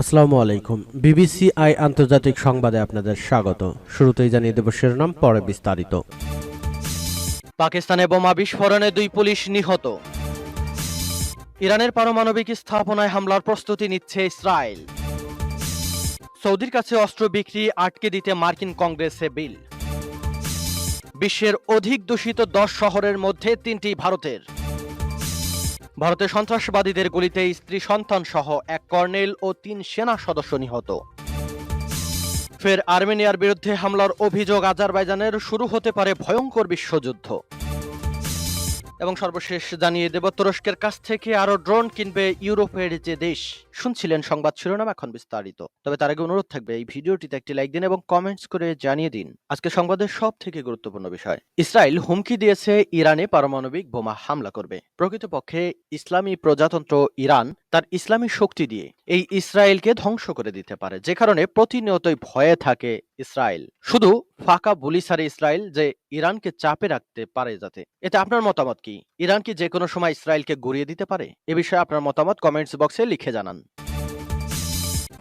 আসসালামু আলাইকুম। BBC I আন্তর্জাতিক সংবাদে আপনাদের স্বাগত। শুরুতেই জানিয়ে দেব শিরোনাম, পরে বিস্তারিত। পাকিস্তানে বোমা বিস্ফোরণে দুই পুলিশ নিহত। ইরানের পারমাণবিক স্থাপনায় হামলার প্রস্তুতি নিচ্ছে ইসরায়েল। সৌদির কাছে অস্ত্র বিক্রি আটকে দিতে মার্কিন কংগ্রেসে বিল। বিশ্বের অধিক দূষিত দশ শহরের মধ্যে তিনটি ভারতের। ভারতের সন্ত্রাসবাদীদের গুলিতে স্ত্রী সন্তান সহ এক কর্নেল ও তিন সেনা সদস্য নিহত। ফের আর্মেনিয়ার বিরুদ্ধে হামলার অভিযোগ আজারবাইজানের শুরু হতে পারে ভয়ঙ্কর বিশ্বযুদ্ধ। এবং সর্বশেষ জানিয়ে দেব, তুরস্কের কাছ থেকে আরও ড্রোন কিনবে ইউরোপের যে দেশ। শুনছিলেন সংবাদ শিরোনাম এখন বিস্তারিত। তবে তার আগে অনুরোধ থাকবে, এই ভিডিওটিতে একটি লাইক দিন এবং কমেন্টস করে জানিয়ে দিন। আজকে সংবাদের সব থেকে গুরুত্বপূর্ণ বিষয়, ইসরায়েল হুমকি দিয়েছে ইরানে পারমাণবিক বোমা হামলা করবে। প্রকৃতপক্ষে ইসলামী প্রজাতন্ত্র ইরান তার ইসলামী শক্তি দিয়ে এই ইসরায়েলকে ধ্বংস করে দিতে পারে, যে কারণে প্রতিনিয়তই ভয়ে থাকে ইসরায়েল। শুধু ফাঁকা বুলি সারে ইসরায়েল যে ইরানকে চাপে রাখতে পারে যাতে। এতে আপনার মতামত কি? ইরান কি যে কোনো সময় ইসরায়েলকে গড়িয়ে দিতে পারে? এ বিষয়ে আপনার মতামত কমেন্টস বক্সে লিখে জানান।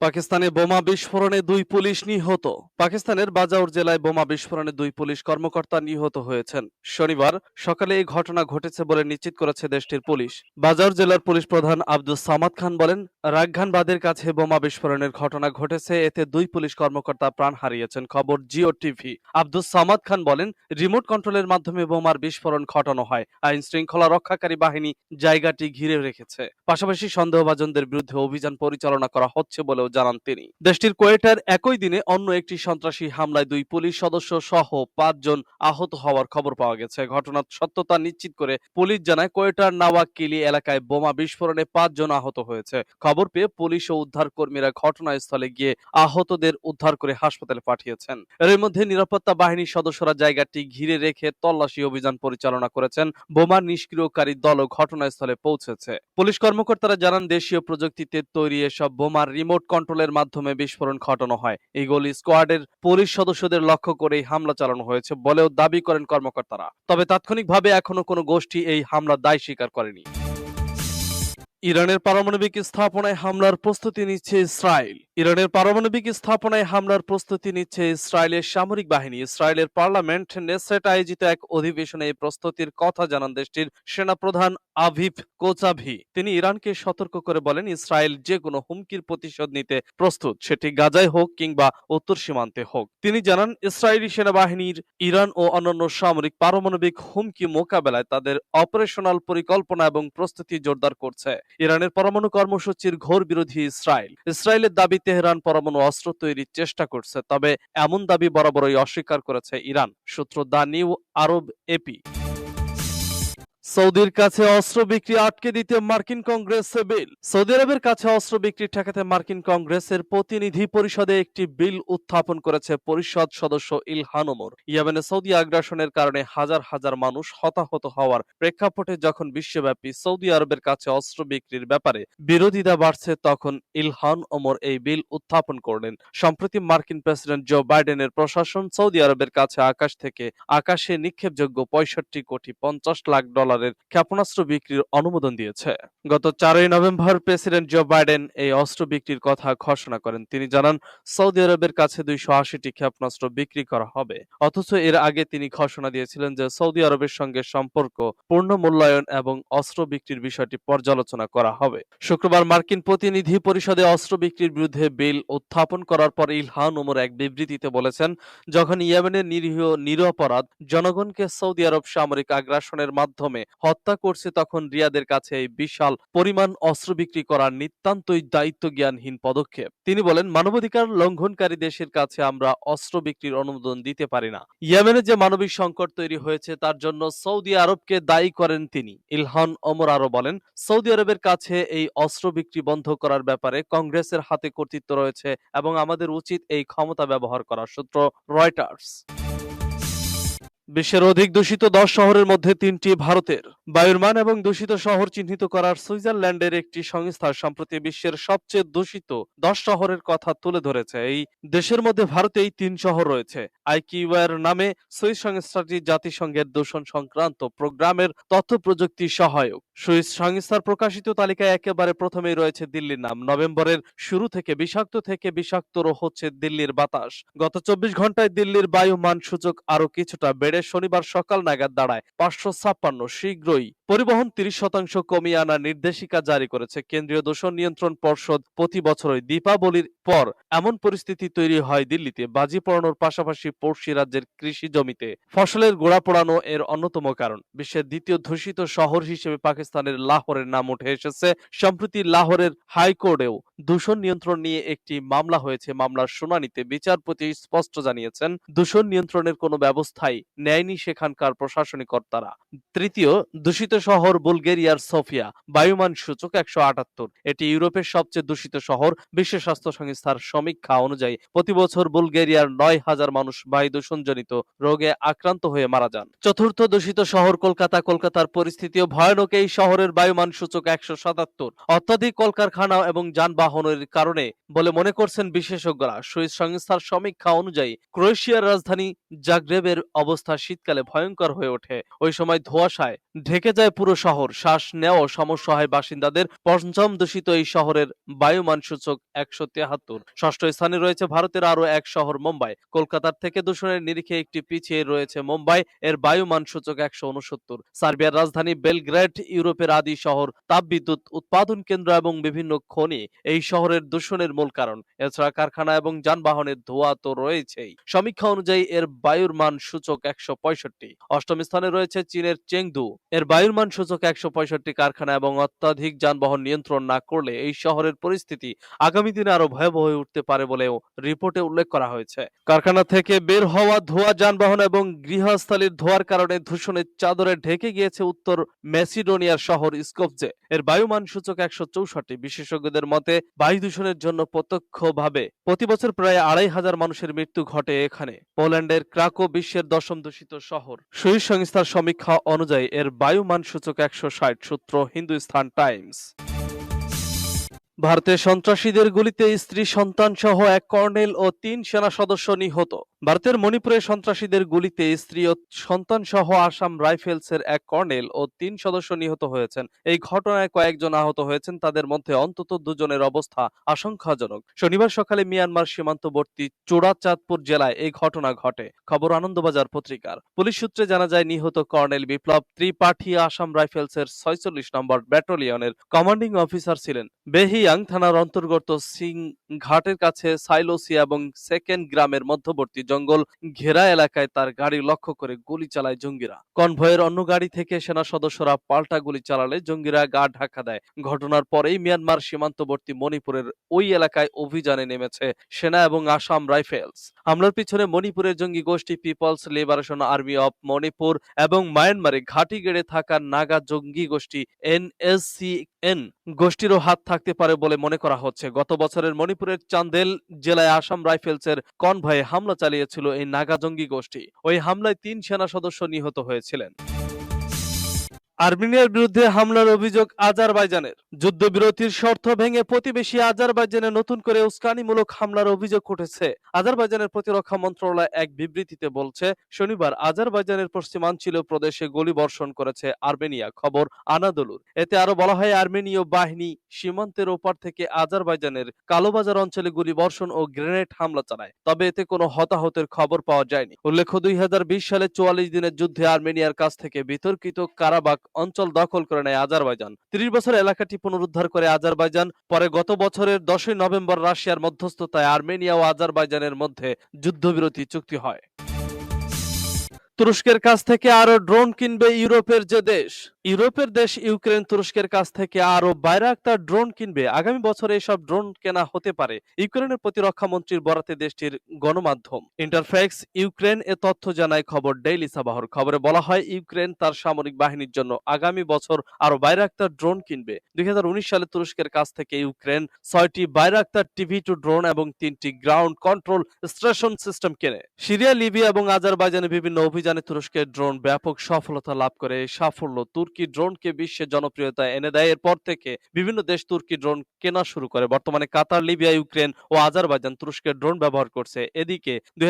পাকিস্তানে বোমা বিস্ফোরণে দুই পুলিশ নিহত। পাকিস্তানের বাজাউর জেলায় বোমা বিস্ফোরণে দুই পুলিশ কর্মকর্তা নিহত হয়েছেন। শনিবার সকালে এই ঘটনা ঘটেছে বলে নিশ্চিত করেছে দেশটির পুলিশ। বাজাউর জেলার পুলিশ প্রধান আব্দুল সামাদ খান বলেন, রাগঘানবাদের কাছে বোমা বিস্ফোরণের ঘটনা ঘটেছে, এতে দুই পুলিশ কর্মকর্তা প্রাণ হারিয়েছেন। খবর জিও টিভি। আব্দুল সামাদ খান বলেন, রিমোট কন্ট্রোলের মাধ্যমে বোমার বিস্ফোরণ ঘটানো হয়। আইন শৃঙ্খলা রক্ষাকারী বাহিনী জায়গাটি ঘিরে রেখেছে। পাশাপাশি সন্দেহভাজনদের বিরুদ্ধে অভিযান পরিচালনা করা হচ্ছে বলেও জানান তিনি। দেশটির কোয়েটার একই দিনে অন্য একটি সন্ত্রাসী হামলায় দুই পুলিশ সদস্য সহ পাঁচজন আহত হওয়ার খবর পাওয়া গেছে। ঘটনার সত্যতা নিশ্চিত করে পুলিশ জানায়, কোয়েটার নাওয়াকিলি এলাকায় বোমা বিস্ফোরণে পাঁচজন আহত হয়েছে। খবর পেয়ে পুলিশ ও উদ্ধার কর্মীরা ঘটনাস্থলে গিয়ে আহতদের উদ্ধার করে হাসপাতালে পাঠিয়েছেন। এর মধ্যে নিরাপত্তা বাহিনীর সদস্যরা জায়গাটি ঘিরে রেখে তল্লাশি অভিযান পরিচালনা করেছেন। বোমা নিষ্ক্রিয়কারী দলও ঘটনাস্থলে পৌঁছেছে। পুলিশ কর্মকর্তারা জানান, দেশীয় প্রযুক্তিতে তৈরি এসব বোমার রিমোট কন্ট্রোলের মাধ্যমে বিস্ফোরণ ঘটানো হয়। এই গুলি স্কোয়াডের পুলিশ সদস্যদের লক্ষ্য করেই হামলা চালানো হয়েছে বলেও দাবি করেন কর্মকর্তারা। তবে তাৎক্ষণিকভাবে এখনও কোনো গোষ্ঠী এই হামলা দায় স্বীকার করেনি। ইরানের পারমাণবিক স্থাপনায় হামলার প্রস্তুতি নিচ্ছে ইসরায়েল। ইরানের পারমাণবিক স্থাপনায় হামলার প্রস্তুতি নিচ্ছে ইসরায়েলের সামরিক বাহিনী। ইসরায়েলের পার্লামেন্ট নেসেট আয়োজিত এক অধিবেশনে এই প্রস্তুতির কথা জানান দেশটির সেনাপ্রধান আভিভ কোচাভি। তিনি ইরানকে সতর্ক করে বলেন, ইসরায়েল যে কোনো হুমকির প্রতিশোধ নিতে প্রস্তুত, সেটি গাজায় হোক কিংবা উত্তর সীমান্তে হোক। তিনি জানান, ইসরায়েলি সেনাবাহিনীর ইরান ও অন্যান্য সামরিক পারমাণবিক হুমকি মোকাবেলায় তাদের অপারেশনাল পরিকল্পনা এবং প্রস্তুতি জোরদার করছে। ইরানের পরমাণু কর্মসূচির ঘোর বিরোধী ইসরায়েল। ইসরায়েলের দাবি তেহরান পরমাণু অস্ত্র তৈরির চেষ্টা করছে, তবে এমন দাবি বরাবরই অস্বীকার করেছে ইরান, সূত্র দা নিউ আরব এপি সৌদির কাছে অস্ত্র বিক্রি আটকে দিতে মার্কিন কংগ্রেসে বিল। সৌদি আরবের কাছে অস্ত্র বিক্রি ঠেকাতে মার্কিন কংগ্রেসের প্রতিনিধি পরিষদে একটি বিল উত্থাপন করেছে পরিষদ সদস্য ইলহান ওমর। ইয়েমেনে সৌদি আগ্রাসনের কারণে হাজার হাজার মানুষ হতাহত হওয়ার প্রেক্ষাপটে যখন বিশ্বব্যাপী সৌদি আরবের কাছে অস্ত্র বিক্রির ব্যাপারে বিরোধিতা বাড়ছে, তখন ইলহান ওমর এই বিল উত্থাপন করলেন। সম্প্রতি মার্কিন প্রেসিডেন্ট জো বাইডেনের প্রশাসন সৌদি আরবের কাছে আকাশ থেকে আকাশে নিক্ষেপযোগ্য পঁয়ষট্টি কোটি পঞ্চাশ লাখ ডলারের ক্ষেপণাস্ত্র বিক্রির অনুমোদন দিয়েছে। গত চারই নভেম্বর প্রেসিডেন্ট জো বাইডেন এই অস্ত্র বিক্রির কথা ঘোষণা করেন। তিনি জানান, সৌদি আরবের কাছে দুইশো আশিটি ক্ষেপণাস্ত্র বিক্রি করা হবে। অথচ এর আগে তিনি ঘোষণা দিয়েছিলেন যে সৌদি আরবের সঙ্গে সম্পর্ক, পূর্ণ মূল্যায়ন এবং অস্ত্র বিক্রির বিষয়টি পর্যালোচনা করা হবে। শুক্রবার মার্কিন প্রতিনিধি পরিষদে অস্ত্র বিক্রির বিরুদ্ধে বিল উত্থাপন করার পর ইলহান উমর এক বিবৃতিতে বলেছেন, যখন ইয়েমেনের নিরীহ, নিরপরাধ জনগণকে সৌদি আরব সামরিক আগ্রাসনের মাধ্যমে হত্যা করছে তখন রিয়াদের কাছে এই বিশাল পরিমাণ অস্ত্র বিক্রি করা নিতান্তই দায়িত্ব জ্ঞানহীন পদক্ষেপ। তিনি বলেন, মানবাধিকার লঙ্ঘনকারী দেশের কাছে আমরা অস্ত্র বিক্রির অনুমোদন দিতে পারি না। ইয়েমেনে যে মানবিক সংকট তৈরি হয়েছে তার জন্য সৌদি আরবকে দায়ী করেন তিনি। ইলহান ওমর আরও বলেন, সৌদি আরবের কাছে এই অস্ত্র বিক্রি বন্ধ করার ব্যাপারে কংগ্রেসের হাতে কর্তৃত্ব রয়েছে এবং আমাদের উচিত এই ক্ষমতা ব্যবহার করা সূত্র রয়টার্স। বিশ্বের অধিক দূষিত দশ শহরের মধ্যে তিনটি ভারতের। বায়ুর মান এবং দূষিত শহর চিহ্নিত করার সুইজারল্যান্ডের একটি সংস্থা সম্প্রতি বিশ্বের সবচেয়ে দূষিত দশ শহরের কথা তুলে ধরেছে। এই দেশের মধ্যে ভারতে এই তিন শহর রয়েছে। আইকিউআর নামে সুইস সংস্থাটি জাতিসংঘের দূষণ সংক্রান্ত প্রোগ্রামের তথ্য প্রযুক্তি সহায়ক। সুইস সংস্থার প্রকাশিত তালিকায় একেবারে প্রথমেই রয়েছে দিল্লির নাম। নভেম্বরের শুরু থেকে বিষাক্ত থেকে বিষাক্তর হচ্ছে দিল্লির বাতাস। গত চব্বিশ ঘন্টায় দিল্লির বায়ু মান সূচক আরও কিছুটা বেড়ে শনিবার সকাল নাগাদ দাঁড়ায়। পাঁচশো ছাপ্পান্ন শীঘ্রই। পরিবহন তিরিশ শতাংশ কমিয়ে আনার নির্দেশিকা জারি করেছে কেন্দ্রীয় দূষণ নিয়ন্ত্রণ পর্ষদ প্রতি বছরই দীপাবলির পর এমন পরিস্থিতি তৈরি হয় দিল্লিতে বাজি পড়ানোর পাশাপাশি পড়শি রাজ্যের কৃষি জমিতে। ফসলের গোড়া পোড়ানো এর অন্যতম কারণ। বিশ্বের দ্বিতীয় দূষিত শহর হিসেবে পাকিস্তানের লাহোরের নাম উঠে এসেছে। সম্প্রতি লাহোরের হাইকোর্টেও দূষণ নিয়ন্ত্রণ নিয়ে একটি মামলা হয়েছে। মামলার শুনানিতে বিচারপতি স্পষ্ট জানিয়েছেন, দূষণ নিয়ন্ত্রণের কোনো ব্যবস্থাই নেয়নি সেখানকার প্রশাসনিক কর্তারা। তৃতীয়, দূষিত শহর বুলগেরিয়ার সোফিয়া, বায়ুমান সূচক একশো আটাত্তর। এটি ইউরোপের সবচেয়ে দূষিত শহর। বিশ্ব স্বাস্থ্য সংস্থার সমীক্ষা অনুযায়ী, প্রতি বছর বুলগেরিয়ার নয় হাজার মানুষ বায়ু দূষণজনিত রোগে আক্রান্ত হয়ে মারা যান। চতুর্থ দূষিত শহর কলকাতা। কলকাতার পরিস্থিতিও ভয়ানক। এই শহরের বায়ুমান সূচক একশো সাতাত্তর। অত্যাধিক কলকারখানা এবং যানবাহনের কারণে বলে মনে করছেন বিশেষজ্ঞরা। সুইস সংস্থার সমীক্ষা অনুযায়ী, ক্রোয়েশিয়ার রাজধানী জাগ্রেবের অবস্থা শীতকালে ভয়ঙ্কর হয়ে ওঠে। ওই সময় ধোঁয়াশায় ঢেকে যায় পুরো শহর। শ্বাস নেওয়াও সমস্যা হয় বাসিন্দাদের। পঞ্চম দূষিত এই শহরের বায়ুমান সূচক একশো তেহাত্তর। ষষ্ঠ স্থানে রয়েছে ভারতের আরও এক শহর, মুম্বাই। কলকাতার থেকে দূষণের নিরিখে একটি পিছিয়ে রয়েছে মুম্বাই। এর বায়ুমান সূচক একশো উনসত্তর সার্বিয়ার রাজধানী বেলগ্রেড, ইউরোপের আদি শহর। তাপবিদ্যুৎ, উৎপাদন কেন্দ্র এবং বিভিন্ন খনি এই শহরের দূষণের মূল কারণ। এছাড়া কারখানা এবং যানবাহনের ধোঁয়া তো রয়েছেই। সমীক্ষা অনুযায়ী এর বায়ুর মান সূচক একশো পঁয়ষট্টি। অষ্টম স্থানে রয়েছে চীনের চেংদু। এর বায়ুর মান সূচক একশো পঁয়ষট্টি কারখানা এবং অত্যাধিক যানবাহন নিয়ন্ত্রণ না করলে এই শহরের পরিস্থিতি আগামী দিনে আরও ভয়াবহ হয়ে উঠতে পারে বলেও রিপোর্টে উল্লেখ করা হয়েছে। কারখানা থেকে বের হওয়া ধোঁয়া যানবাহন এবং গৃহস্থালীর ধোঁয়ার কারণে দূষণের চাদরে ঢেকে গিয়েছে উত্তর মেসিডোনিয়ার শহর স্কোপজে। এর বায়ুমান সূচক একশো চৌষট্টি বিশেষজ্ঞদের মতে বায়ু দূষণের জন্য প্রত্যক্ষভাবে প্রতি বছর প্রায় আড়াই হাজার মানুষের মৃত্যু ঘটে এখানে। পোল্যান্ডের ক্রাকো বিশ্বের দশম দূষিত শহর। সুইস সংস্থার সমীক্ষা অনুযায়ী এর বায়ুমান সূচক একশো ষাট সূত্র হিন্দুস্তান টাইমস। ভারতের সন্ত্রাসীদের গুলিতে স্ত্রী, সন্তান সহ এক কর্নেল ও তিন সেনা সদস্য নিহত। ভারতের মণিপুরে সন্ত্রাসীদের গুলিতে স্ত্রী ও সন্তান সহ আসাম রাইফেলসের এক কর্নেল ও তিন সদস্য নিহত হয়েছেন। এই ঘটনায় কয়েকজন আহত হয়েছেন। তাদের মধ্যে অন্তত দুজনের অবস্থা আশঙ্কাজনক। শনিবার সকালে মিয়ানমার সীমান্তবর্তী চোরাচাঁদপুর জেলায় এই ঘটনা ঘটে। খবর আনন্দবাজার পত্রিকার। পুলিশ সূত্রে জানা যায়, নিহত কর্নেল বিপ্লব ত্রিপাঠী আসাম রাইফেলসের ছয়চল্লিশ নম্বর ব্যাটালিয়নের কমান্ডিং অফিসার ছিলেন। বেহিয়াং থানার অন্তর্গত সিং ঘাটের কাছে সাইলোসিয়া এবং সেকেন্ড গ্রামের মধ্যবর্তী জঙ্গল ঘেরা এলাকায় তার গাড়ি লক্ষ্য করে গুলি চালায় জঙ্গিরা। কনভয়ের অন্য গাড়ি থেকে সেনা সদস্যরা পাল্টা গুলি চালালে জঙ্গিরা গা ঢাকা দেয়। ঘটনার পরেই মিয়ানমার সীমান্তবর্তী মণিপুরের ওই এলাকায় অভিযানে নেমেছে সেনা এবং আসাম রাইফেলস। হামলার পিছনে মণিপুরের জঙ্গি গোষ্ঠী people's liberation army of Manipur এবং মায়ানমারে ঘাঁটি গেড়ে থাকা নাগা জঙ্গি গোষ্ঠী এনএসসি এন গোষ্ঠীরও হাত থাকতে পারে বলে মনে করা হচ্ছে। গত বছরের মণিপুরের চান্দেল জেলায় আসাম রাইফেলসের কনভয়ে হামলা চালিয়েছিল এই নাগা জঙ্গি গোষ্ঠী। ওই হামলায় তিন সেনা সদস্য নিহত হয়েছিলেন। আর্মেনিয়ার বিরুদ্ধে হামলার অভিযোগ আজারবাইজানের। যুদ্ধবিরতির শর্ত ভেঙে প্রতিবেশী আজারবাইজানে নতুন করে উস্কানিমূলক হামলার অভিযোগ উঠেছে। আজারবাইজানের প্রতিরক্ষা মন্ত্রণালয় এক বিবৃতিতে বলছে, শনিবার আজারবাইজানের পশ্চিমাঞ্চল প্রদেশে গুলি বর্ষণ করেছে আর্মেনিয়া খবর আনাদলুর। এতে আরও বলা হয়, আর্মেনীয় বাহিনী সীমান্তের ওপার থেকে আজারবাইজানের কালোবাজার অঞ্চলে গুলি বর্ষণ ও গ্রেনেড হামলা চালায়, তবে এতে কোনো হতাহতের খবর পাওয়া যায়নি। উল্লেখ্য, দুই হাজার বিশ সালে চুয়াল্লিশ দিনের যুদ্ধে আর্মেনিয়ার কাছ থেকে বিতর্কিত কারাবাক অঞ্চল দখল করে নেয় আজারবাইজান। ত্রিশ বছর এলাকাটি পুনরুদ্ধার করে আজারবাইজান। পরে গত বছরের দশই নভেম্বর রাশিয়ার মধ্যস্থতায় আর্মেনিয়া ও আজারবাইজানের মধ্যে যুদ্ধবিরতি চুক্তি হয়। তুরস্কের কাছ থেকে আরও ড্রোন কিনবে ইউরোপের যে দেশ। ইউরোপের দেশ ইউক্রেন তুরস্কের কাছ থেকে আরও বাইরাক্তার ড্রোন কিনবে। আগামী বছরে এসব ড্রোন কেনা হতে পারে। ইউক্রেনের প্রতিরক্ষা মন্ত্রীর বরাতে দেশটির গণমাধ্যম। ইন্টারফ্যাক্স, ইউক্রেন এ তথ্য জানায় খবর ডেইলি সাবাহর। খবরে বলা হয়, ইউক্রেন তার সামরিক বাহিনীর জন্য আগামী বছর আরও বাইরাক্তার ড্রোন কিনবে। দুই হাজার উনিশ সালে তুরস্কের কাছ থেকে ইউক্রেন ছয়টি বাইরাক্তার টিভি টু ড্রোন এবং তিনটি গ্রাউন্ড কন্ট্রোল স্টেশন সিস্টেম কেনে। সিরিয়া, লিবিয়া এবং আজারবাইজানে বিভিন্ন অভিযান অভিযানে তুরস্কের ড্রোন ব্যাপক সফলতা লাভ করে সাফল্য। তুর্কি ড্রোনকে বিশ্বে জনপ্রিয়তা এনে দেয়। এরপর থেকে বিভিন্ন দেশ তুর্কি ড্রোন কেনা শুরু করে। বর্তমানে কাতার, লিবিয়া, ইউক্রেন ও আজারবাইজান তুরস্কের ড্রোন ব্যবহার করছে। এদিকে দুই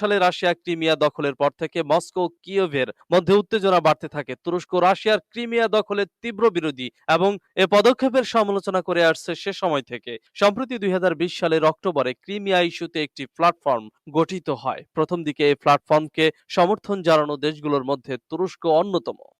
সালে রাশিয়া ক্রিমিয়া দখলের পর থেকে মস্কো কিয়েভের মধ্যে উত্তেজনা বাড়তে থাকে। তুরস্ক রাশিয়ার ক্রিমিয়া দখলের তীব্র বিরোধী এবং এ পদক্ষেপের সমালোচনা করে আসছে সে সময় থেকে। সম্প্রতি দুই হাজার বিশ সালের অক্টোবরে ক্রিমিয়া ইস্যুতে একটি প্ল্যাটফর্ম গঠিত হয়। প্রথম দিকে এই প্ল্যাটফর্মকে সমর্থন জানানো দেশগুলোর মধ্যে তুরস্ক অন্যতম।